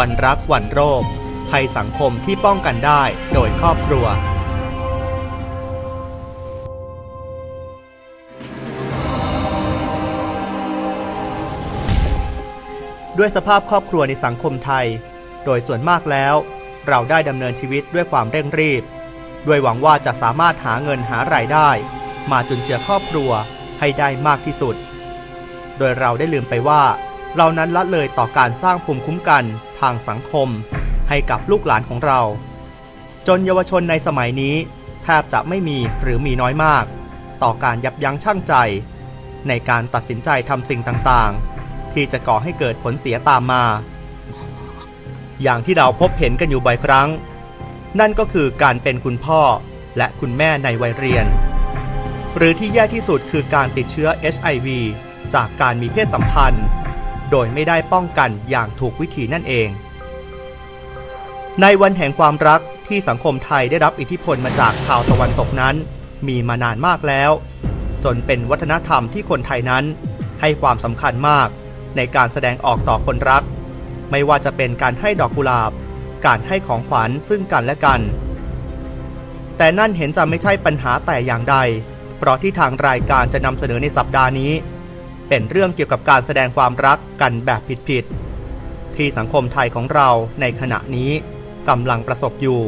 วันรักวันโรค ภัยสังคมที่ป้องกันได้โดยครอบครัว ด้วยสภาพครอบครัวในสังคมไทย โดยส่วนมากแล้ว เราได้ดำเนินชีวิตด้วยความเร่งรีบ ด้วยหวังว่าจะสามารถหาเงินหารายได้ มาจุนเจือครอบครัวให้ได้มากที่สุด โดยเราได้ลืมไปว่า เรานั้นละเลยต่อการสร้างภูมิคุ้มกันทางสังคม ให้กับลูกหลานของเรา จนเยาวชนในสมัยนี้แทบจะไม่มีหรือมีน้อยมาก ต่อการยับยั้งชั่งใจ ในการตัดสินใจทำสิ่งต่างๆ ที่จะก่อให้เกิดผลเสียตามมา อย่างที่เราพบเห็นกันอยู่บ่อยครั้ง นั่นก็คือการเป็นคุณพ่อและคุณแม่ในวัยเรียน หรือที่แย่ที่สุดคือการติดเชื้อ HIV จากการมีเพศสัมพันธ์ โดยไม่ได้ป้องกันอย่างถูกวิธีนั่นเอง ในวันแห่งความรักที่สังคมไทยได้รับอิทธิพลมาจากชาวตะวันตกนั้น มีมานานมากแล้ว จนเป็นวัฒนธรรมที่คนไทยนั้น ให้ความสำคัญมากในการแสดงออกต่อคนรัก ไม่ว่าจะเป็นการให้ดอกกุหลาบ การให้ของขวัญซึ่งกันและกัน แต่นั่นเห็นจะไม่ใช่ปัญหาแต่อย่างใด เพราะที่ทางรายการจะนำเสนอในสัปดาห์นี้ เป็นเรื่องเกี่ยวกับการแสดงความรักกันแบบผิดๆที่สังคมไทยของเราในขณะนี้กำลังประสบอยู่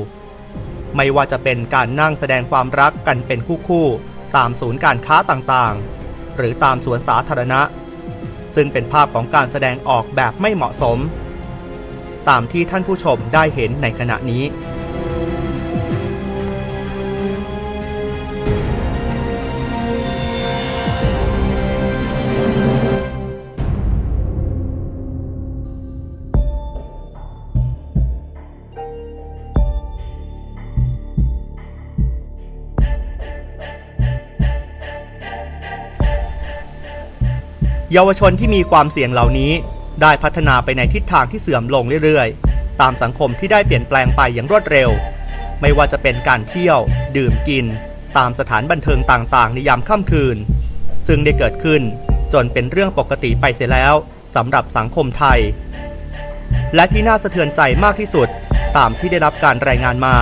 ไม่ว่าจะเป็นการนั่งแสดงความรักกันเป็นคู่ๆตามศูนย์การค้าต่างๆ หรือตามสวนสาธารณะ ซึ่งเป็นภาพของการแสดงออกแบบไม่เหมาะสม ตามที่ท่านผู้ชมได้เห็นในขณะนี้ เยาวชนที่มีความเสี่ยงเหล่านี้ ได้พัฒนาไปในทิศทางที่เสื่อมลงเรื่อยๆ ตามสังคมที่ได้เปลี่ยนแปลงไปอย่างรวดเร็ว ไม่ว่าจะเป็นการเที่ยว ดื่มกิน ตามสถานบันเทิงต่างๆ ในยามค่ำคืน ซึ่งได้เกิดขึ้นจนเป็นเรื่องปกติไปเสียแล้วสำหรับสังคมไทย และที่น่าสะเทือนใจมากที่สุด ตามที่ได้รับการรายงานมา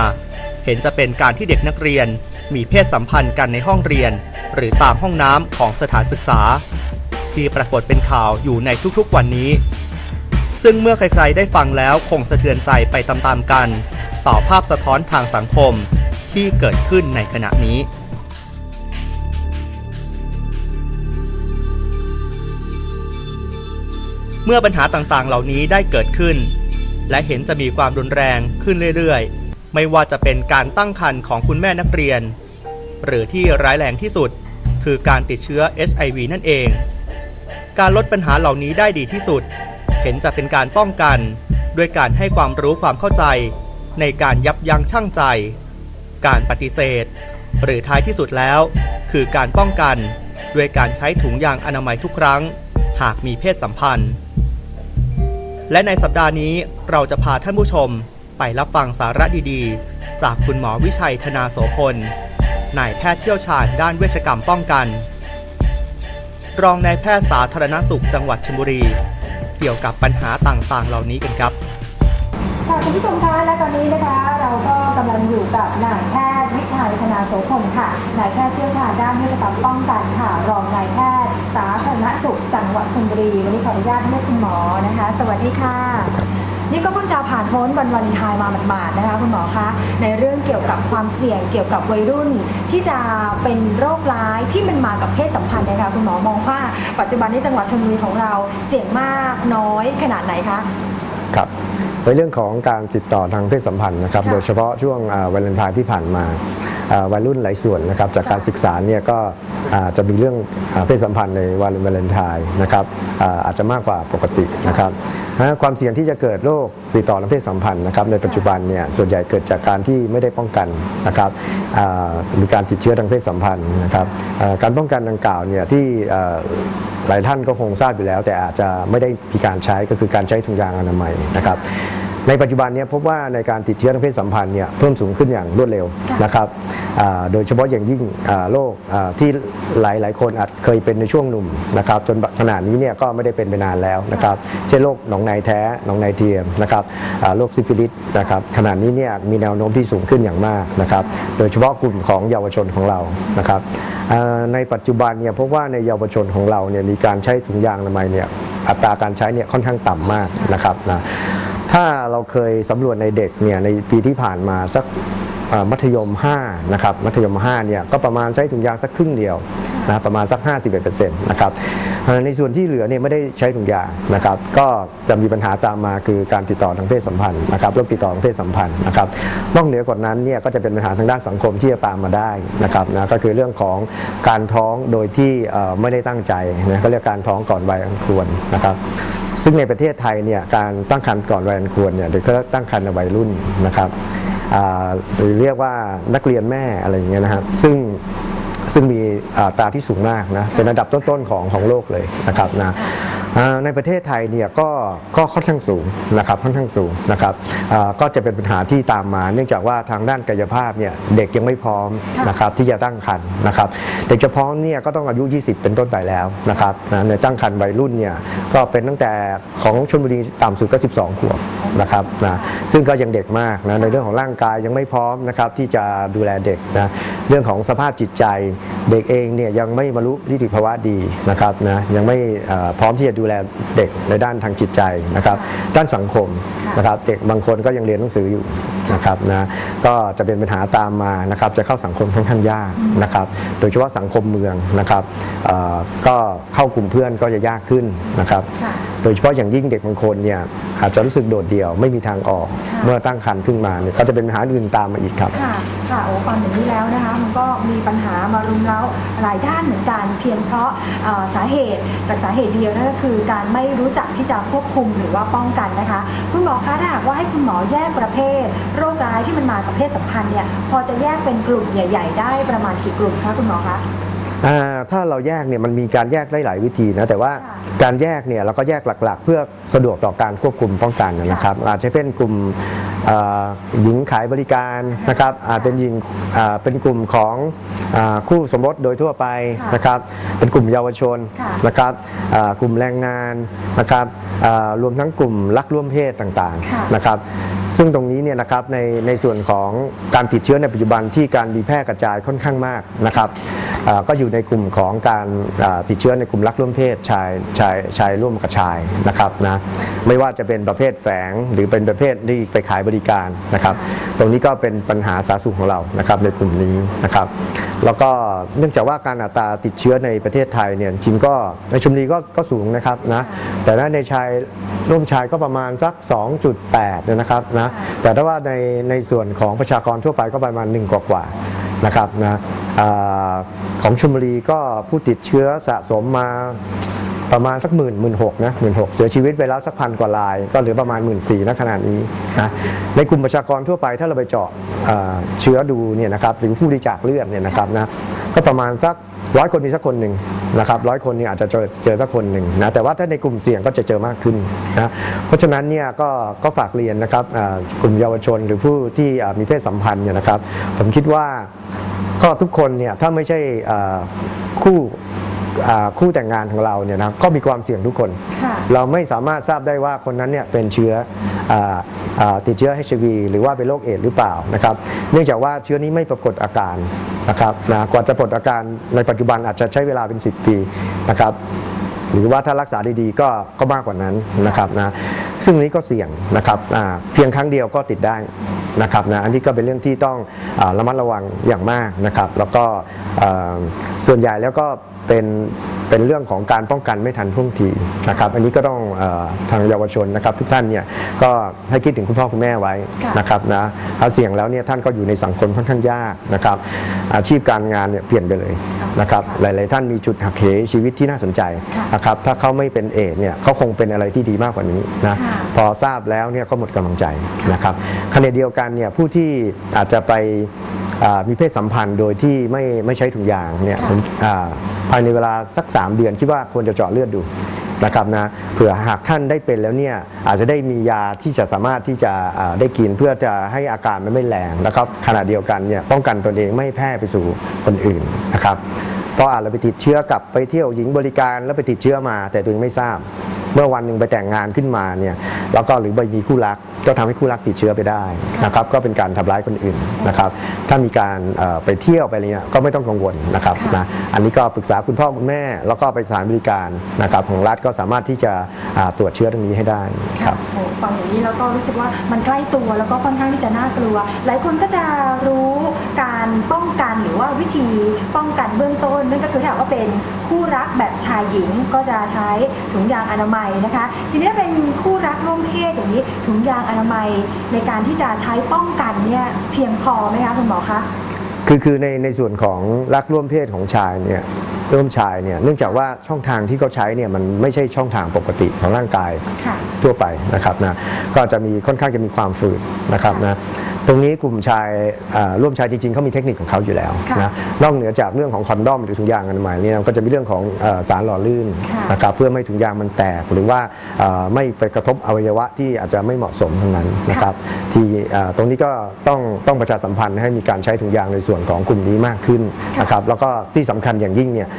เห็นจะเป็นการที่เด็กนักเรียน มีเพศสัมพันธ์กันในห้องเรียน หรือตามห้องน้ำของสถานศึกษา ที่ปรากฏเป็นข่าวอยู่ในทุกๆวันนี้ ซึ่งเมื่อใครๆได้ฟังแล้วคงสะเทือนใจไปตามๆกัน ต่อภาพสะท้อนทางสังคมที่เกิดขึ้นในขณะนี้เมื่อปัญหาต่างๆ เหล่านี้ได้เกิดขึ้น และเห็นจะมีความรุนแรงขึ้นเรื่อยๆ ไม่ว่าจะเป็นการตั้งครรภ์ของคุณแม่นักเรียน หรือที่ร้ายแรงที่สุด คือการติดเชื้อ HIV นั่นเอง การลดปัญหาเหล่านี้ได้ดีที่สุด เห็นจะเป็นการป้องกัน ด้วยการให้ความรู้ความเข้าใจ ในการยับยั้งชั่งใจ การปฏิเสธ หรือท้ายที่สุดแล้ว คือการป้องกัน ด้วยการใช้ถุงยางอนามัยทุกครั้ง หากมีเพศสัมพันธ์ และในสัปดาห์นี้เราจะพาท่านผู้ชมไปรับฟังสาระดีๆ จากคุณหมอวิชัยธนาโสพลนายแพทย์เชี่ยวชาญด้านเวชกรรมป้องกัน รองนายแพทย์สาธารณสุขจังหวัดชลบุรี เกี่ยวกับปัญหาต่างๆ เหล่านี้กันครับค่ะคุณผู้ชมคะและตอนนี้นะคะ เราก็กำลังอยู่กับนายแพทย์วิชัยธนาโสพลค่ะนายแพทย์เชี่ยวชาญด้านเวชกรรมป้องกันค่ะ รองนายแพทย์สาธารณสุขจังหวัดชลบุรีวันนี้ขออนุญาตเรียกคุณหมอนะคะ สวัสดีค่ะ นี่ก็เพิ่งจะผ่านพ้นวันวาเลนไทน์มาหมาดๆนะคะคุณหมอคะในเรื่องเกี่ยวกับความเสี่ยงเกี่ยวกับวัยรุ่น ที่จะเป็นโรคร้ายที่มันมากับเพศสัมพันธ์นะคะคุณหมอมองว่าปัจจุบันนี้จังหวัดชลบุรีของเราเสี่ยงมากน้อยขนาดไหนคะครับในเรื่องของการติดต่อทางเพศสัมพันธ์นะครับค่ะโดยเฉพาะช่วงอ่าวาเลนไทน์ที่ผ่านมาอ่า วัยรุ่นหลายส่วนนะครับจากการศึกษาเนี่ยก็จะมีเรื่องอาเพศสัมพันธ์ในวันวาเลนไทน์นะครับอาอาจจะมากกว่าปกตินะครับความเสี่ยงที่จะเกิดโรคติดต่อทางเพศสัมพันธ์นะครับในปัจจุบันเนี่ยส่วนใหญ่เกิดจากการที่ไม่ได้ป้องกันนะครับมีการติดเชื้อทางเพศสัมพันธ์นะครับการป้องกันดังกล่าวเนี่ยที่หลายท่านก็คงทราบอยู่แล้ว แต่อาจจะไม่ได้มีการใช้ก็คือการใช้ถุงยางอนามัยนะครับ ในปัจจุบันเนี้พบว่าในการติดเชื้อทางเพศสัมพันธ์เนี่ยเพิ่มสูงขึ้นอย่างรวดเร็วค่ะนะครับอ่าโดยเฉพาะอย่างยิ่งอ่าโรคอ่าที่หลายหลายๆคนอาจเคยเป็นในช่วงหนุ่มนะครับจนขณะนี้เนี่ยก็ไม่ได้เป็นไปนานแล้วนะครับเช่นโรคหนองในแท้หนองในเทียมนะครับอ่าโรคซิฟิลิสนะครับขณะนี้เนี่ยมีแนวโน้มที่สูงขึ้นอย่างมากนะครับโดยเฉพาะกลุ่มของเยาวชนของเรานะครับอ่าในปัจจุบันเนี่ยพบว่าในเยาวชนของเราเนี่ยมีการใช้ถุงยางอนามัยเนี่ยอัตราการใช้เนี่ยค่อนข้างต่ำมากนะครับนะ ถ้าเราเคยสำรวจในเด็กเนี่ยในปีที่ผ่านมาสักมัธยม5นะครับมัธยม5เนี่ยก็ประมาณใช้ถุงยางสักครึ่งเดียว นะประมาณสัก 51%นะครับในส่วนที่เหลือเนี่ยไม่ได้ใช้ถุงยางนะครับ ก็จะมีปัญหาตามมาคือการติดต่อทางเพศสัมพันธ์นะครับโรคติดต่อทางเพศสัมพันธ์นะครับนอกเหนือกว่านั้นเนี่ยก็จะเป็นปัญหาทางด้านสังคมที่จะตามมาได้นะครับนะก็คือเรื่องของการท้องโดยที่ไม่ได้ตั้งใจนะก็เรียกการท้องก่อนวัยอันควรนะครับซึ่งในประเทศไทยเนี่ยการตั้งครรภ์ก่อนวัยอันควรเนี่ยหรือเขาเรียกตั้งครรภ์ในวัยรุ่นนะครับหรือเรียกว่านักเรียนแม่อะไรอย่างเงี้ยนะครับซึ่ง ซึ่งมีอัตราที่สูงมากนะเป็นอันดับต้นๆของของโลกเลยนะครับนะ ในประเทศไทยเนี่ยก็ก็ค่อนข้างสูงนะครับค่อนข้างสูงนะครับอ่าก็จะเป็นปัญหาที่ตามมา เนื่องจากว่าทางด้านกายภาพเนี่ยเด็กยังไม่พร้อมนะครับที่จะตั้งครรภ์นะครับ เด็กจะพร้อมเนี่ยก็ต้องอายุ 20 เป็นต้นไปแล้วนะครับนะในตั้งครรภ์วัยรุ่นเนี่ยก็เป็นตั้งแต่ของชลบุรีต่ำสุดก็ 12 ขวบนะครับนะซึ่งก็ยังเด็กมากนะในเรื่องของร่างกายยังไม่พร้อมนะครับที่จะดูแลเด็กนะเรื่องของสภาพจิตใจ เด็กเองเนี่ยยังไม่บรรลุนิติภาวะดีนะครับนะยังไม่เอ่อพร้อมที่จะดูแลเด็กในด้านทางจิตใจนะครับ ด้านสังคมนะครับ เด็กบางคนก็ยังเรียนหนังสืออยู่นะครับนะก็จะเป็นปัญหาตามมานะครับจะเข้าสังคมค่อนข้างยากนะครับ โดยเฉพาะสังคมเมืองนะครับเอ่อก็เข้ากลุ่มเพื่อนก็จะยากขึ้นนะครับค่ะโดยเฉพาะอย่างยิ่งเด็กบางคนเนี่ยอาจจะรู้สึกโดดเดี่ยวไม่มีทางออกค่ะเมื่อตั้งครรภ์ขึ้นมาเนี่ยก็จะเป็นปัญหาอื่นตามมาอีกครับค่ะค่ะโอ้ฟังอย่างนี้แล้วนะคะมันก็มีปัญหามารุมเร้าหลายด้านเหมือนกันเพียงเพราะเอ่อสาเหตุจากสาเหตุเดียวนั่นก็คือ การไม่รู้จักที่จะควบคุมหรือว่าป้องกันนะคะ คุณหมอคะถ้าหากว่าให้คุณหมอแยกประเภทโรคร้ายที่มันมากับเพศสัมพันธ์เนี่ยพอจะแยกเป็นกลุ่มใหญ่ ๆ ได้ประมาณกี่กลุ่มคะคุณหมอคะอ่าถ้าเราแยกเนี่ยมันมีการแยกได้หลายวิธีนะแต่ว่าค่ะการแยกเนี่ยเราก็แยกหลักๆ เพื่อสะดวกต่อการควบคุมป้องกันนะครับ อาจจะเป็นกลุ่มอ่าหญิงขายบริการนะครับอาจเป็นหญิงอ่าเป็นกลุ่มของอาคู่สมรสโดยทั่วไปค่ะนะครับ เป็นกลุ่มเยาวชนค่ะนะครับอ่ากลุ่มแรงงานนะครับอ่ารวมทั้งกลุ่มรักร่วมเพศต่างค่ะๆนะครับ ซึ่งตรงนี้เนี่ยนะครับในในส่วนของการติดเชื้อในปัจจุบันที่การมีแพร่กระจายค่อนข้างมากนะครับก็อยู่ในกลุ่มของการติดเชื้อในกลุ่มรักร่วมเพศชายชายชายร่วมกับชายนะครับนะไม่ว่าจะเป็นประเภทแฝงหรือเป็นประเภทที่ไปขายบริการนะครับ ตรงนี้ก็เป็นปัญหาสาธารณสุขของเรานะครับในกลุ่มนี้นะครับ แล้วก็เนื่องจากว่าการอัตราติดเชื้อในประเทศไทยเนี่ยจริงก็ในชุมรีก็ก็สูงนะครับนะแต่ในชายร่วมชายก็ประมาณสัก 2.8เนี่ยนะครับนะแต่ถ้าว่าในในส่วนของประชากรทั่วไปก็ประมาณ1กว่ากว่าๆนะครับนะอของชมบุรีก็ผู้ติดเชื้อสะสมมา ประมาณสักหมื่นหมื่นหกนะหมื่นหกเสียชีวิตไปแล้วสักพันกว่าราย ก็เหลือประมาณหมื่นสี่นะขนาดนี้นะในกลุ่มประชากรทั่วไปถ้าเราไปเจาะเชื้อดูเนี่ยนะครับหรือผู้บริจาคเลือดเนี่ยนะครับนะก็ประมาณสักร้อยคนมีสักคนหนึ่งนะครับร้อยคนนี่อาจจะเจอเจอสักคนหนึ่งนะแต่ว่าถ้าในกลุ่มเสี่ยงก็จะเจอมากขึ้นนะเพราะฉะนั้นเนี่ยก็ก็ฝากเรียนนะครับกลุ่มเยาวชนหรือผู้ที่มีเพศสัมพันธ์เนี่ยนะครับ ผมคิดว่าก็ทุกคนเนี่ยถ้าไม่ใช่คู่ คู่แต่งงานของเราเนี่ยนะก็มีความเสี่ยงทุกคนค่ะเราไม่สามารถทราบได้ว่าคนนั้นเนี่ยเป็นเชื้ออาอ่าติดเชื้อ HIV หรือว่าเป็นโรคเอดส์หรือเปล่านะครับ เนื่องจากว่าเชื้อนี้ไม่ปรากฏอาการนะครับนะกว่าจะปรากฏอาการในปัจจุบันอาจจะใช้เวลาเป็น 10 ปีนะครับหรือว่าถ้ารักษาดีๆก็ก็มากกว่านั้นนะครับนะซึ่งนี้ก็เสี่ยงนะครับอ่าเพียงครั้งเดียวก็ติดได้นะครับนะอันนี้ก็เป็นเรื่องที่ต้องอาระมัดระวังอย่างมากนะครับ แล้วก็อ่าส่วนใหญ่แล้วก็เป็นเป็นเรื่องของการป้องกันไม่ทันท่วงทีนะครับ อันนี้ก็ต้องเออทางเยาวชนนะครับ ทุกท่านเนี่ยก็ให้คิดถึงคุณพ่อคุณแม่ไว้ค่ะนะครับนะถ้าเสี่ยงแล้วเนี่ยท่านก็อยู่ในสังคมค่อนข้างยากนะครับ อาชีพการงานเนี่ยเปลี่ยนไปเลยนะครับหลาย ๆ ท่านมีจุดหักเหชีวิตที่น่าสนใจค่ะนะครับถ้าเขาไม่เป็นเอดส์เนี่ยเขาคงเป็นอะไรที่ดีมากกว่านี้นะค่ะพอทราบแล้วเนี่ยก็หมดกำลังใจนะครับขณะเดียวกันเนี่ยผู้ที่อาจจะไปอ่า มีเพศสัมพันธ์โดยที่ไม่ไม่ใช้ถุงยางเนี่ยค่ะผมอ่าภายในเวลาสัก 3 เดือนคิดว่าควรจะเจาะเลือดดูนะครับนะเผื่อหากท่านได้เป็นแล้วเนี่ยอาจจะได้มียาที่จะสามารถที่จะอ่าได้กินเพื่อจะให้อาการมันไม่แรงแล้วก็ขณะเดียวกันเนี่ยป้องกันตนเองไม่ให้แพร่ไปสู่คนอื่นนะครับเพราะอาจเราไปติดเชื้อกลับไปเที่ยวหญิงบริการแล้วไปติดเชื้อมา แต่ตัวเองไม่ทราบ เมื่อวันหนึ่งไปแต่งงานขึ้นมาเนี่ยแล้วก็หรือไปมีคู่รักก็ทำให้คู่รักติดเชื้อไปได้นะครับก็เป็นการทำร้ายคนอื่นนะครับ ถ้ามีการเอ่อไปเที่ยวไปอะไรเงี้ยก็ไม่ต้องกังวลนะครับค่ะนะอันนี้ก็ปรึกษาคุณพ่อคุณแม่ แล้วก็ไปสถานบริการนะครับของรัฐก็สามารถที่จะอ่าตรวจเชื้อตรงนี้ให้ได้ครับโอ้ฟังอย่างนี้แล้วก็รู้สึกว่ามันใกล้ตัวแล้วก็ค่อนข้างที่จะน่ากลัว หลายคนก็จะรู้การป้องกันหรือว่าวิธีป้องกันเบื้องต้นนั่นก็คือถ้าหากว่าเป็นคู่รักแบบชายหญิงก็จะใช้ถุงยางอนามัยนะคะ ทีนี้ถ้าเป็นคู่รักร่วมเพศอย่างนี้ถุงยางอนามัยในการที่จะใช้ป้องกันเนี่ยเพียงพอไหมคะคุณหมอคะคือคือในในส่วนของรักร่วมเพศของชายเนี่ยร่วมชายเนี่ยเนื่องจากว่าช่องทางที่เขาใช้เนี่ยมันไม่ใช่ช่องทางปกติของร่างกายค่ะทั่วไปนะครับนะก็จะมีค่อนข้างจะมีความฝืดนะครับนะ ตรงนี้กลุ่มชายอ่าร่วมชายจริงๆเขามีเทคนิคของเขาอยู่แล้วค่ะนะนอกเหนือจากเรื่องของคอนดอมหรือถุงยางอนามัยเนี่ยก็จะมีเรื่องของเอ่อสารหล่อลื่นค่ะนะครับเพื่อไม่ให้ถุงยางมันแตก หรือว่าเอ่อไม่ไปกระทบอวัยวะที่อาจจะไม่เหมาะสมทั้งนั้นนะครับที่เอ่อตรงนี้ก็ต้องต้องประชาสัมพันธ์ให้มีการใช้ถุงยางในส่วนของกลุ่มนี้มากขึ้นนะครับแล้วก็ที่สำคัญอย่างยิ่งเนี่ย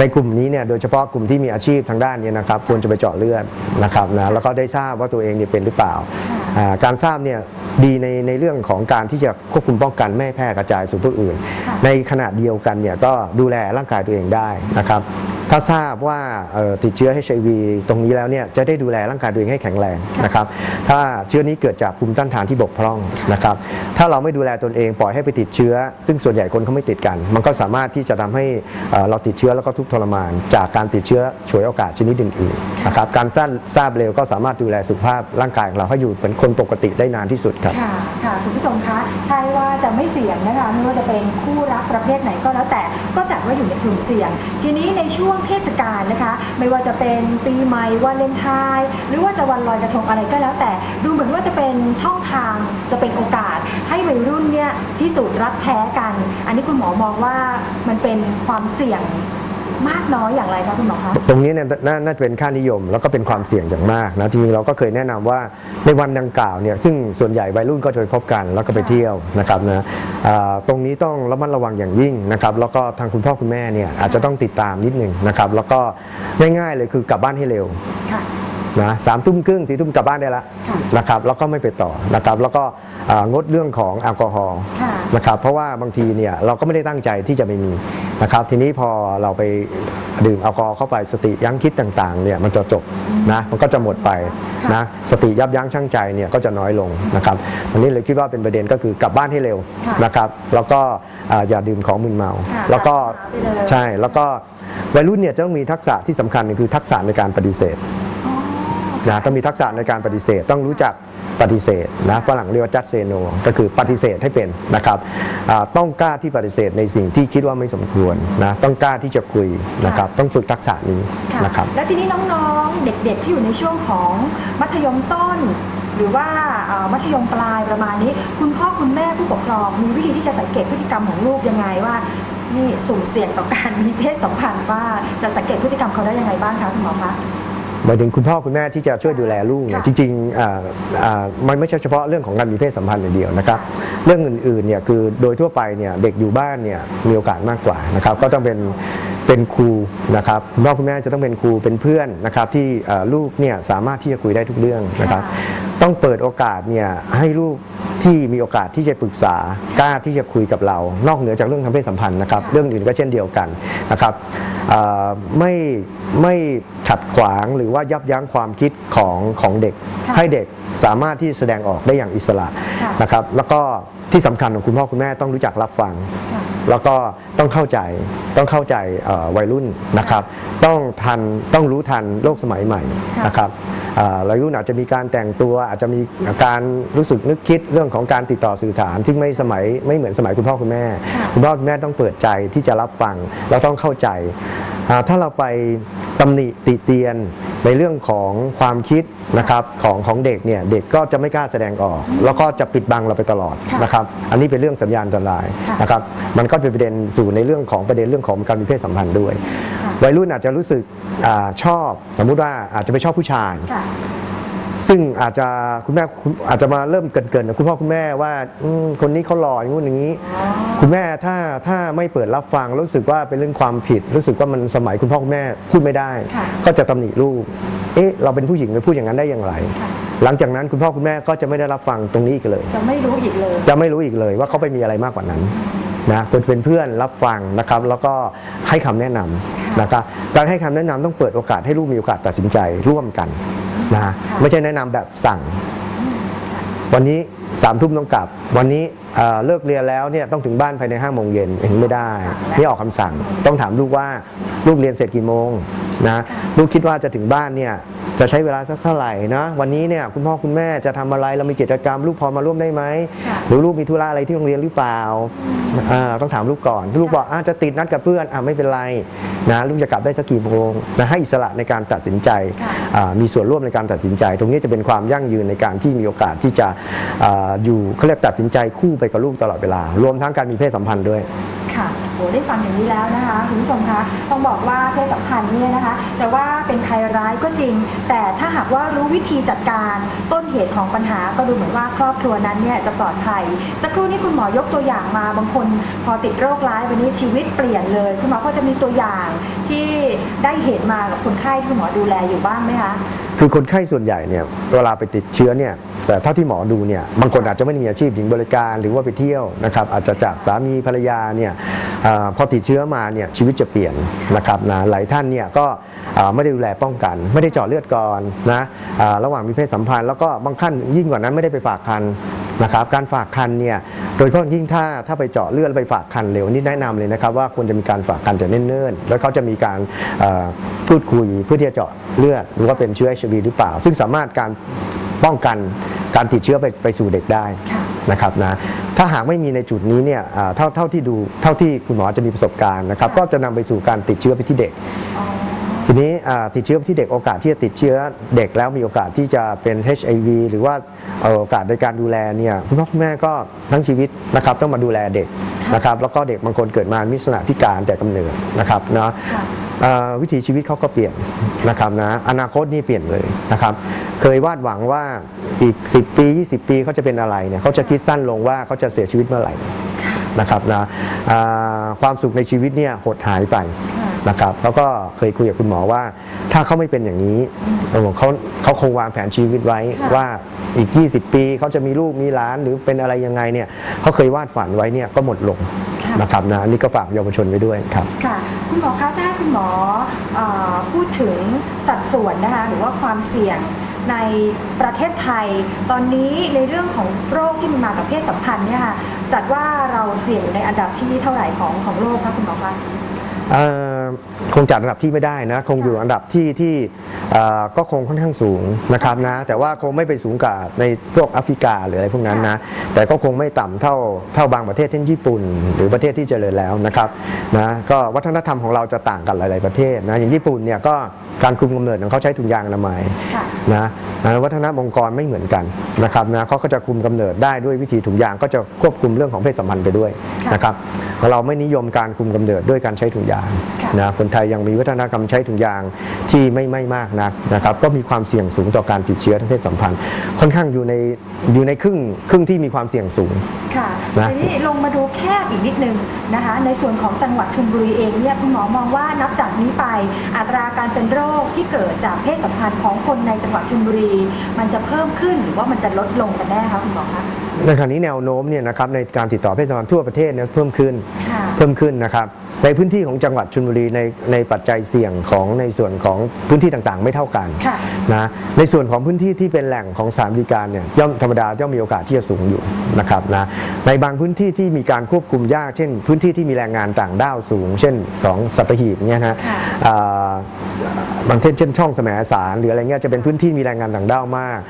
ในกลุ่มนี้เนี่ยโดยเฉพาะกลุ่มที่มีอาชีพทางด้านเนี้นะครับควรจะไปเจาะเลือดนะครับนะแล้วก็ได้ทราบว่าตัวเองเนี่ยเป็นหรือเปล่าอ่าการทราบเนี่ย ดีในในเรื่องของการที่จะควบคุมป้องกันไม่ให้แพร่กระจายสู่ผู้อื่นค่ะในขณะเดียวกันเนี่ยก็ดูแลร่างกายตัวเองได้นะครับ ถ้าทราบว่าเอ่อติดเชื้อ HIV ตรงนี้แล้วเนี่ยจะได้ดูแลร่างกายตัวเองให้แข็งแรงนะครับ ถ้าเชื้อนี้เกิดจากภูมิต้านทานที่บกพร่องนะครับ ถ้าเราไม่ดูแลตนเองปล่อยให้ไปติดเชื้อ ซึ่งส่วนใหญ่คนเขาไม่ติดกัน มันก็สามารถที่จะทำให้เอ่อเราติดเชื้อแล้วก็ทุกข์ทรมาน จากการติดเชื้อฉวยโอกาสชนิดอื่นๆนะครับ การทราบทราบเร็วก็สามารถดูแลสุขภาพร่างกายของเราให้อยู่เป็นคนปกติได้นานที่สุดครับค่ะค่ะคุณผู้ชมคะใช่ว่าจะไม่เสี่ยงนะคะไม่ว่าจะเป็นคู่รักประเภทไหนก็แล้วแต่ก็จัดว่าอยู่ในกลุ่มเสี่ยง ทีนี้ในช่วงเทศกาลนะคะ ไม่ว่าจะเป็นปีใหม่วันเลนไทน์หรือว่าจะวันลอยกระทงอะไรก็แล้ว แต่ดูเหมือนว่าจะเป็นช่องทางจะเป็นโอกาส ให้วัยรุ่นเนี่ยพิสูจน์รักแท้กัน อันนี้คุณหมอมองว่ามันเป็นความเสี่ยง มากน้อยอย่างไรคะคุณหมอคะตรงนี้เนี่ยนาน่าจะเป็นค่านิยม แล้วก็เป็นความเสี่ยงอย่างมากนะจริงๆเราก็เคยแนะนำว่าในวันดังกล่าวเนี่ยซึ่งส่วนใหญ่วัยรุ่นก็จะไปพบกัน แล้วก็ไปเที่ยวนะครับนะอ่าตรงนี้ต้องระมัดระวังอย่างยิ่งนะครับแล้วก็ทางคุณพ่อคุณแม่เนี่ยอาจจะต้องติดตามนิดหนึ่งนะครับแล้วก็ง่ายๆเลยคือกลับบ้านให้เร็วค่ะ นะสามทุ่มครึ่งสี่ทุ่มกลับบ้านได้ละค่ะนะครับแล้วก็ไม่ไปต่อนะครับแล้วก็อ่างดเรื่องของแอลกอฮอล์ค่ะนะครับเพราะว่าบางทีเนี่ยเราก็ไม่ได้ตั้งใจที่จะไม่มีนะครับทีนี้พอเราไปดื่มแอลกอฮอล์เข้าไปสติยั้งคิดต่างๆเนี่ยมันจะจบนะมันก็จะหมดไปค่ะนะสติยับยั้งชั่งใจเนี่ยก็จะน้อยลงนะครับอันนี้เลยคิดว่าเป็นประเด็นก็คือกลับบ้านให้เร็วค่ะนะครับแล้วก็อ่าอย่าดื่มของมึนเมาค่ะแล้วก็ไปเลยใช่แล้วก็วัยรุ่นเนี่ยจะต้องมีทักษะที่สำคัญคือทักษะในการปฏิเสธอ๋อ นะต้องมีทักษะในการปฏิเสธ ต้องรู้จักปฏิเสธนะฝรั่งเรียกว่าจัดเซโนก็คือปฏิเสธให้เป็นนะครับอ่าต้องกล้าที่ปฏิเสธในสิ่งที่คิดว่าไม่สมควรนะต้องกล้าที่จะคุยนะครับต้องฝึกทักษะนี้ค่ะนะครับแล้วทีนี้น้องๆ เด็กๆที่อยู่ในช่วงของมัธยมต้น หรือว่าเอ่อมัธยมปลายประมาณนี้ คุณพ่อคุณแม่ผู้ปกครอง มีวิธีที่จะสังเกตพฤติกรรมของลูกยังไงว่านี่สุ่มเสี่ยงต่อการมีเพศสัมพันธ์ว่าจะสังเกตพฤติกรรมเขาได้ยังไงบ้างคะคุณหมอคะ หมายถึงคุณพ่อคุณแม่ที่จะช่วยดูแลลูกเนี่ยค่ะจริงๆอ่าอ่ามันไม่ใช่เฉพาะเรื่องของการมีเพศสัมพันธ์อย่างเดียวนะครับ เรื่องอื่นๆเนี่ยคือโดยทั่วไปเนี่ยเด็กอยู่บ้านเนี่ยมีโอกาสมากกว่านะครับ ก็ต้องเป็น เป็นครูนะครับคุณพ่อคุณแม่จะต้องเป็นครูเป็นเพื่อนนะครับที่เอ่อลูกเนี่ยสามารถที่จะคุยได้ทุกเรื่องนะครับค่ะต้องเปิดโอกาสเนี่ยให้ลูกที่มีโอกาสที่จะปรึกษากล้าที่จะคุยกับเรา นอกเหนือจากเรื่องทางเพศสัมพันธ์นะครับค่ะเรื่องอื่นก็เช่นเดียวกันนะครับเอ่อไม่ไม่ขัดขวางหรือว่ายับยั้งความคิดของของเด็กค่ะให้เด็กสามารถที่แสดงออกได้อย่างอิสระค่ะนะครับ แล้วก็ที่สำคัญของคุณพ่อคุณแม่ต้องรู้จักรับฟังค่ะ แล้วก็ต้องเข้าใจต้องเข้าใจเอ่อวัยรุ่นนะครับ ต้องทันต้องรู้ทันโลกสมัยใหม่ค่ะนะครับเอ่อวัยรุ่นอาจจะมีการแต่งตัวอาจจะมีการรู้สึกนึกคิดเรื่องของการติดต่อสื่อสาร ซึ่งไม่สมัยไม่เหมือนสมัยคุณพ่อคุณแม่ค่ะคุณพ่อคุณแม่ต้องเปิดใจที่จะรับฟังแล้วต้องเข้าใจอ่าถ้าเราไปตำหนิติเตียน ในเรื่องของความคิดนะครับของของเด็กเนี่ยเด็กก็จะไม่กล้าแสดงออก แล้วก็จะปิดบังเราไปตลอดค่ะนะครับอันนี้เป็นเรื่องสัญญาณอันตรายค่ะนะครับมันก็เป็นประเด็นสู่ในเรื่องของประเด็นเรื่องของการมีเพศสัมพันธ์ด้วยค่ะวัยรุ่นอาจจะรู้สึกอาชอบ สมมุติว่าอาจจะไปชอบผู้ชายค่ะ ซึ่งอาจจะคุณแม่คุณอาจจะมาเริ่มเกรินๆกับคุณพ่อคุณแม่ว่าอืมคนนี้เขาหล่ออย่างนู้นอย่างนี้ คุณแม่ถ้าถ้าไม่เปิดรับฟังรู้สึกว่าเป็นเรื่องความผิด รู้สึกว่ามันสมัยคุณพ่อคุณแม่พูดไม่ได้ ค่ะ ก็จะตำหนิลูก เอ๊ะ เราเป็นผู้หญิงไปพูดอย่างนั้นได้อย่างไร ค่ะหลังจากนั้นคุณพ่อคุณแม่ก็จะไม่ได้รับฟังตรงนี้อีกเลย จะไม่รู้อีกเลย จะไม่รู้อีกเลยว่าเขาไปมีอะไรมากกว่านั้นนะควรเป็นเพื่อนรับฟังนะครับ แล้วก็ให้คำแนะนำนะครับการให้คำแนะนำต้องเปิดโอกาสให้ลูกมีโอกาสตัดสินใจร่วมกัน นะค่ะไม่ใช่แนะนำแบบสั่ง วันนี้สามทุ่มต้องกลับ วันนี้เอ่อเลิกเรียนแล้วเนี่ยต้องถึงบ้านภายในห้าโมงเย็นเองไม่ได้ นี่ออกคำสั่ง ต้องถามลูกว่าลูกเรียนเสร็จกี่โมงนะลูกคิดว่าจะถึงบ้านเนี่ย จะใช้เวลาสักเท่าไหร่นะวันนี้เนี่ยคุณพ่อคุณแม่จะทำอะไรเรามีกิจกรรมลูกพอมาร่วมได้ไหมค่ะหรือลูกมีธุระอะไรที่โรงเรียนหรือเปล่าอ่าต้องถามลูกก่อนถ้าลูกบอกอาจะติดนัดกับเพื่อนอ่าไม่เป็นไรนะลูกจะกลับได้สักกี่โมงนะให้อิสระในการตัดสินใจค่ะอ่ามีส่วนร่วมในการตัดสินใจ ตรงนี้จะเป็นความยั่งยืนในการที่มีโอกาสที่จะอาอยู่เขาเรียกตัดสินใจคู่ไปกับลูกตลอดเวลารวมทั้งการมีเพศสัมพันธ์ด้วยค่ะโหได้ฟังอย่างนี้แล้วนะคะคุณผู้ชมคะต้องบอกว่าเพศสัมพันธ์เนี่ยนะคะ แต่ว่าเป็นภัยร้ายก็จริง แต่ถ้าหากว่ารู้วิธีจัดการต้นเหตุของปัญหาก็ดูเหมือนว่าครอบครัวนั้นเนี่ยจะปลอดภัย สักครู่นี้คุณหมอยกตัวอย่างมาบางคน พอติดโรคร้ายวันนี้ชีวิตเปลี่ยนเลย คุณหมอก็จะมีตัวอย่างที่ได้เห็นมากับคนไข้ที่คุณหมอดูแลอยู่บ้างไหมคะคือคนไข้ส่วนใหญ่เนี่ยเวลาไปติดเชื้อเนี่ย แต่เท่าที่หมอดูเนี่ยบางคนอาจจะไม่มีอาชีพหญิงบริการหรือว่าไปเที่ยวนะครับอาจจะจากสามีภรรยาเนี่ยอพอติดเชื้อมาเนี่ยชีวิตจะเปลี่ยนนะครับนะหลายท่านเนี่ยก็ไม่ได้ดูแลป้องกัน ไม่ได้เจาะเลือดก่อนนะระหว่างมีเพศสัมพันธ์แล้วก็บางท่านยิ่งกว่านั้นไม่ได้ไปฝากคัน นะครับการฝากคันเนี่ยโดยเฉพาะยิ่งถ้าถ้าไปเจาะเลือดแล้วไปฝากคันเร็วนี่แนะนำเลยนะครับว่าควรจะมีการฝากคันแต่เนิ่นๆแล้วเขาจะมีการเอ่อพูดคุยเพื่อที่จะเจาะเลือดหรือว่าเป็นเชื้อ HIV หรือเปล่า ซึ่งสามารถการป้องกันการติดเชื้อไปไปสู่เด็กได้ค่ะนะครับนะถ้าหากไม่มีในจุดนี้เนี่ยอ่าเท่าเท่าที่ดูเท่าที่คุณหมอจะมีประสบการณ์นะครับค่ะก็จะนำไปสู่การติดเชื้อไปที่เด็กอ๋อ ทีนี้อ่าติดเชื้อที่เด็กโอกาสที่จะติดเชื้อเด็กแล้วมีโอกาสที่จะเป็น HIV หรือว่าเอ่อโอกาสในการดูแลเนี่ยคุณพ่อคุณแม่ก็ทั้งชีวิตนะครับต้องมาดูแลเด็กค่ะนะครับแล้วก็เด็กบางคนเกิดมามีลักษณะพิการแต่กำเนิดนะครับเนาะค่ะเอ่อวิถีชีวิตเขาก็เปลี่ยนนะครับนะอนาคตนี่เปลี่ยนเลยนะครับเคยวาดหวังว่าอีก 10 ปี 20 ปีเขาจะเป็นอะไรเนี่ยเขาจะคิดสั้นลงว่าเขาจะเสียชีวิตเมื่อไหร่ นะครับนะอ่าความสุขในชีวิตเนี่ยหดหายไปค่ะนะครับแล้วก็เคยคุยกับคุณหมอว่า ถ้าเขาไม่เป็นอย่างนี้เออเขาเขาคงวางแผนชีวิตไว้ค่ะว่าอีก 20 ปีเขาจะมีลูกมีหลานหรือเป็นอะไรยังไงเนี่ยเขาเคยวาดฝันไว้เนี่ยก็หมดลงค่ะนะครับนะอันนี่ก็ฝากเยาวชนไว้ด้วยครับค่ะคุณหมอคะถ้าให้คุณหมอเออพูดถึงสัดส่วนนะคะหรือว่าความเสี่ยง ในประเทศไทย ตอนนี้ในเรื่องของโรคที่มันมากับเพศสัมพันธ์เนี่ยค่ะจัดว่าเราเสี่ยงในอันดับที่เท่าไหร่ของของโลกคะคุณหมอคะ คงจัดอันดับที่ไม่ได้นะ คงอยู่อันดับที่ที่เอ่อก็คงค่อนข้างสูงนะครับนะ แต่ว่าคงไม่ไปสูงกับในพวกแอฟริกาหรืออะไรพวกนั้นนะ แต่ก็คงไม่ต่ำเท่าเท่าบางประเทศเช่นญี่ปุ่น หรือประเทศที่เจริญแล้วนะครับนะก็วัฒนธรรมของเราจะต่างกันหลาย ๆประเทศนะอย่างญี่ปุ่นเนี่ยก็การคุมกำเนิดของเขาใช้ถุงยางอนามัยค่ะนะนะวัฒนธรรมองค์กรไม่เหมือนกันนะครับนะเขาก็จะคุมกำเนิดได้ด้วยวิธีถุงยางก็จะควบคุมเรื่องของเพศสัมพันธ์ไปด้วยค่ะนะครับเราไม่นิยมการคุมกำเนิดด้วยการใช้ถุงยางค่ะนะคนไทยยังมีวัฒนธรรมใช้ถุงยางที่ไม่ไม่มากนักนะครับก็มีความเสี่ยงสูงต่อการติดเชื้อทางเพศสัมพันธ์ ค่อนข้างอยู่ในอยู่ในครึ่งครึ่งที่มีความเสี่ยงสูงค่ะนะทีนี้ลงมาดูแคบอีกนิดนึงนะคะในส่วนของจังหวัดชลบุรีเองเนี่ยคุณหมอมองว่านับจากนี้ไปอัตราการเป็นโรคที่เกิดจากเพศสัมพันธ์ของคนในจังหวัดชลบุรี มันจะเพิ่มขึ้นหรือว่ามันจะลดลงกันแน่คะคุณหมอคะในขณะนี้แนวโน้มเนี่ยนะครับในการติดต่อเพศสัมพันธ์ทั่วประเทศเนี่ยเพิ่มขึ้นค่ะเพิ่มขึ้นนะครับ ในพื้นที่ของจังหวัดชลบุรีในในปัจจัยเสี่ยงของในส่วนของพื้นที่ต่างๆ ไม่เท่ากันค่ะนะในส่วนของพื้นที่ที่เป็นแหล่งของสถารบริการเนี่ยย่อมธรรมดาย่อมมีโอกาสที่จะสูงอยู่นะครับนะในบางพื้นที่ที่มีการควบคุมยาก เช่น พื้นที่ที่มีแรงงานต่างด้าวสูง เช่นของสัตหีบเนี่ยนะค่ะอ่าบางเช่นเช่นช่องแสมสารหรืออะไรเงี้ยจะเป็นพื้นที่มีแรงงานต่างด้าวมาก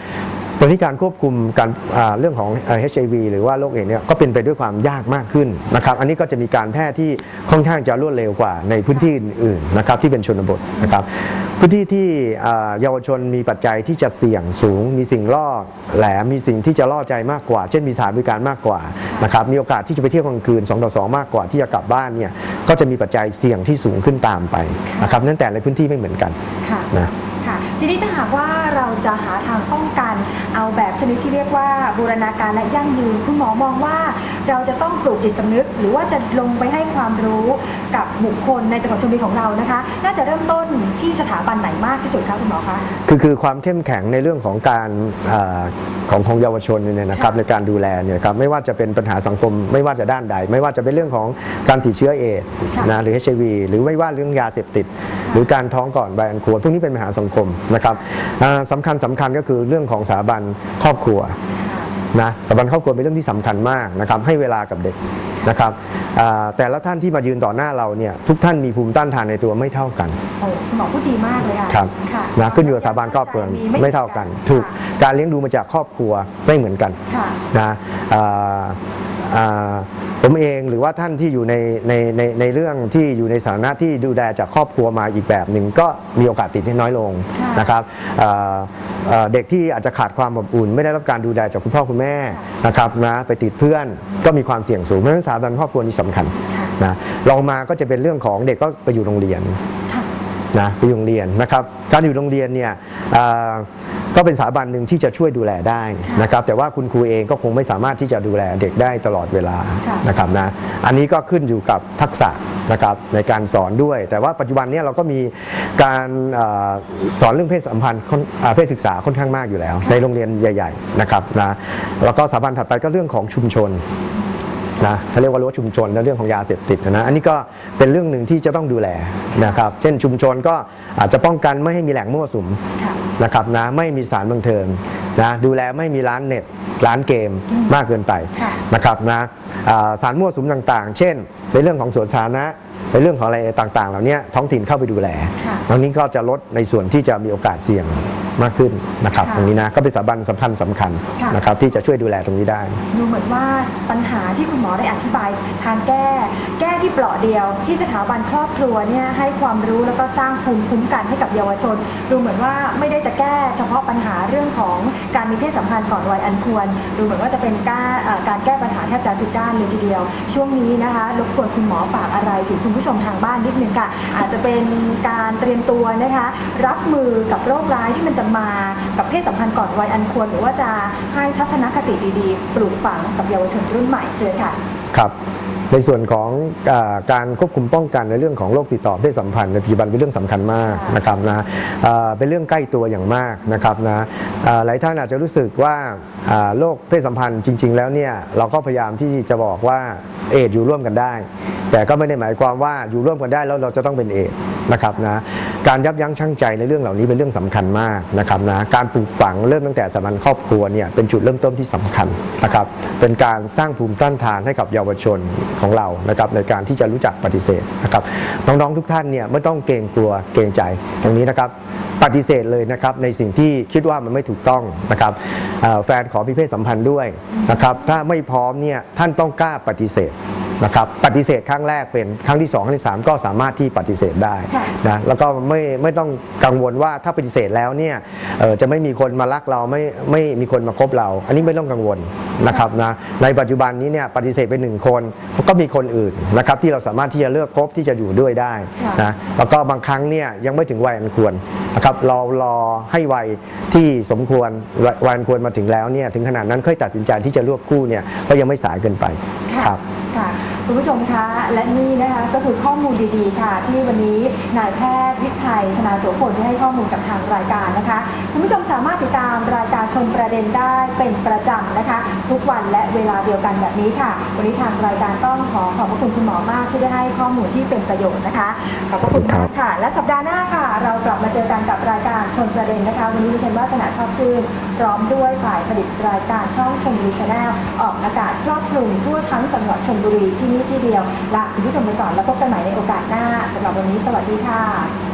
ตอนนี้การควบคุมการอ่าเรื่องของเอ่อ HIV หรือว่าโรคเอดส์เนี่ยก็เป็นไปด้วยความยากมากขึ้นนะครับ อันนี้ก็จะมีการแพร่ที่ค่อนข้างจะรวดเร็วกว่าในพื้นที่อื่นๆนะครับที่เป็นชนบทนะครับพื้นที่ที่อ่าเยาวชนมีปัจจัยที่จะเสี่ยงสูง มีสิ่งล่อแหลมมีสิ่งที่จะล่อใจมากกว่า เช่นมีสถานบริการมากกว่านะครับมีโอกาสที่จะไปเที่ยวกลางคืน2ต่อ2มากกว่าที่จะกลับบ้านเนี่ยก็จะมีปัจจัยเสี่ยงที่สูงขึ้นตามไปนะครับนั่นแต่ในพื้นที่ไม่เหมือนกันค่ะนะค่ะทีนี้ถ้าหากว่าเราจะหาทางป้องกัน เอาแบบชนิดที่เรียกว่าบูรณาการและยั่งยืนคุณหมอมองว่า เราจะต้องปลูกจิตสำนึก หรือว่าจะลงไปให้ความรู้กับบุคคลในจังหวัดชลบุรีของเรานะคะ น่าจะเริ่มต้นที่สถาบันไหนมากที่สุดคะคุณหมอคะคือคือความเข้มแข็งในเรื่องของการอาของของเยาวชนเนี่ยนะครับค่ะในการดูแลเนี่ยครับไม่ว่าจะเป็นปัญหาสังคมไม่ว่าจะด้านใด ไม่ว่าจะเป็นเรื่องของการติดเชื้อเอดส์ค่ะนะหรือ HIV หรือไม่ว่าเรื่องยาเสพติด หรือการท้องก่อนใบอันควรพวกนี้เป็นปัญหาสังคมนะครับอ่าสำคัญสำคัญก็คือเรื่องของสถาบันครอบครัวนะสถาบันครอบครัวเป็นเรื่องที่สำคัญมากนะครับให้เวลากับเด็กนะครับอ่าแต่ละท่านที่มายืนต่อหน้าเราเนี่ยทุกท่านมีภูมิต้านทานในตัวไม่เท่ากันโอ้คุณหมอพูดดีมากเลยค่ะครับค่ะนะขึ้นอยู่กับสถาบันครอบครัวไม่เท่ากัน ถูกการเลี้ยงดูมาจากครอบครัวไม่เหมือนกันค่ะนะอ่าอ่า ผมเองหรือว่าท่านที่อยู่ในในในในเรื่องที่อยู่ในสถานะที่ดูแลจากครอบครัวมาอีกแบบหนึ่งก็มีโอกาสติดที่น้อยลงค่ะนะครับอ่าอ่าเด็กที่อาจจะขาดความอบอุ่น ไม่ได้รับการดูแลจากคุณพ่อคุณแม่นะครับนะไปติดเพื่อนก็มีความเสี่ยงสูงเพราะฉะนั้นสถาบันครอบครัวนี่สำคัญค่ะนะลองมาก็จะเป็นเรื่องของเด็กก็ไปอยู่โรงเรียนค่ะนะไปอยู่โรงเรียนนะครับการอยู่โรงเรียนเนี่ยอ่า ก็เป็นสถาบันหนึ่งที่จะช่วยดูแลได้นะครับแต่ว่าคุณครูเองก็คงไม่สามารถที่จะดูแลเด็กได้ตลอดเวลาค่ะนะครับนะอันนี้ก็ขึ้นอยู่กับทักษะนะครับในการสอนด้วย แต่ว่าปัจจุบันเนี้เราก็มีการอาสอนเรื่องเพศสัมพันธ์ค่อนอ่าเพศศึกษาค่อนข้างมากอยู่แล้ว ในโรงเรียนใหญ่ ๆนะครับนะแล้วก็สถาบันถัดไปก็เรื่องของชุมชน นะเขาเรียกว่ารั้วชุมชนและเรื่องของยาเสพติดนะอันนี้ก็เป็นเรื่องหนึ่งที่จะต้องดูแลนะครับเช่นชุมชนก็อาจจะป้องกันไม่ให้มีแหล่งมั่วสุมค่ะนะครับนะไม่มีสารบันเทิงนะดูแลไม่มีร้านเน็ตร้านเกมมากเกินไปค่ะนะครับนะอ่าสารมั่วสุมต่างๆ เช่น ในเรื่องของสวนสาธารณะในเรื่องของอะไรต่างๆ เหล่านี้ท้องถิ่นเข้าไปดูแลค่ะตรงนี้ก็จะลดในส่วนที่จะมีโอกาสเสี่ยง มากขึ้นนะครับค่ะตรงนี้นะก็เป็นสถาบันสำคัญสำคัญค่ะนะครับที่จะช่วยดูแลตรงนี้ได้ ดูเหมือนว่าปัญหาที่คุณหมอได้อธิบายทางแก้ แก้ที่เปราะเดียว ที่สถาบันครอบครัวเนี่ยให้ความรู้แล้วก็สร้างภูมิคุ้มกันให้กับเยาวชน ดูเหมือนว่าไม่ได้จะแก้เฉพาะปัญหาเรื่องของการมีเพศสัมพันธ์ก่อนวัยอันควร ดูเหมือนว่าจะเป็นการเอ่อการแก้ปัญหาแทบจะทุกด้านเลยทีเดียว ช่วงนี้นะคะรบกวนคุณหมอฝากอะไรถึงคุณผู้ชมทางบ้านนิดนึงค่ะอาจจะเป็นการเตรียมตัวนะคะรับมือกับโรคร้ายที่มันจะมากับเพศสัมพันธ์ก่อนวัยอันควร หรือว่าจะให้ทัศนคติดีๆ ปลูกฝังกับเยาวชนรุ่นใหม่เชิญค่ะ ครับ ในส่วนของอการควบคุมป้องกันในเรื่องของโรคติดต่อเพศสัมพันธ์ในปัจจุบันเป็นเรื่องสำคัญมากนะครับนะเป็นเรื่องใกล้ตัวอย่างมากนะครับนะหลายท่านอาจจะรู้สึกว่าโรคเพศสัมพันธ์จริง ๆ แล้วเนี่ยเราก็พยายามที่จะบอกว่าเอดอยู่ร่วมกันได้ แต่ก็ไม่ได้หมายความว่าอยู่ร่วมกันได้แล้วเราจะต้องเป็นเอดนะครับนะการยับยั้งชั่งใจในเรื่องเหล่านี้เป็นเรื่องสำคัญมากนะครับนะการปลูกฝังเริ่มตั้งแต่สาบันครอบครัวเนี่ยเป็นจุดเริ่มต้นที่สำคัญนะครับเป็นการสร้างภูมิต้านทานให้กับเยาวชนของเรานะครับในการที่จะรู้จักปฏิเสธนะครับน้องๆทุกท่านเนี่ยไม่ต้องเกรงกลัวเกรงใจตรงนี้นะครับปฏิเสธเลยนะครับในสิ่งที่คิดว่ามันไม่ถูกต้องนะครับแฟนขอพิเพศสัมพันธ์ด้วยนะครับถ้าไม่พร้อมเนี่ยท่านต้องกล้าปฏิเสธ นะครับปฏิเสธครั้งแรกเป็นครั้งที่ 2 ครั้งที่ 3 ก็สามารถที่ปฏิเสธได้ค่ะนะแล้วก็ไม่ไม่ต้องกังวลว่าถ้าปฏิเสธแล้วเนี่ยเอ่อจะไม่มีคนมารักเราไม่ไม่มีคนมาคบเรา อันนี้ไม่ต้องกังวลนะครับนะในปัจจุบันนี้เนี่ยปฏิเสธไปหนึ่งคนก็มีคนอื่นนะครับที่เราสามารถที่จะเลือกคบที่จะอยู่ด้วยได้ค่ะนะแล้วก็บางครั้งเนี่ยยังไม่ถึงวัยอันควร นะครับเรารอให้วัยที่สมควรวัยวัยอันควรมาถึงแล้วเนี่ยถึงขนาดนั้นค่อยตัดสินใจที่จะเลือกคู่เนี่ยก็ยังไม่สายเกินไปค่ะครับค่ะคุณผู้ชมคะและนี่นะคะก็คือข้อมูลดีๆ ค่ะ ที่วันนี้นายแพทย์วิชัยธนาโสพลได้ให้ข้อมูลกับทางรายการนะคะคุณผู้ชมสามารถติดตามรายการชมประเด็นได้เป็นประจำนะคะ ทุกวันและเวลาเดียวกันแบบนี้ค่ะ วันนี้ทางรายการต้องขอขอบพระคุณคุณหมอมากที่ได้ให้ข้อมูลที่เป็นประโยชน์นะคะขอบพระคุณมากค่ะ และสัปดาห์หน้าค่ะ เรากลับมาเจอกันกับรายการชนประเด็นนะคะ วันนี้ดิฉันวาสนาชอบชื่นพร้อมด้วยฝ่ายผลิตรายการช่องชมบุรีชาแนลออกอากาศครอบคลุมทั่วทั้งจังหวัดชลบุรีที่นี่ที่เดียวลาคุณผู้ชมไปก่อนแล้วพบกันใหม่ในโอกาสหน้าสำหรับวันนี้สวัสดีค่ะ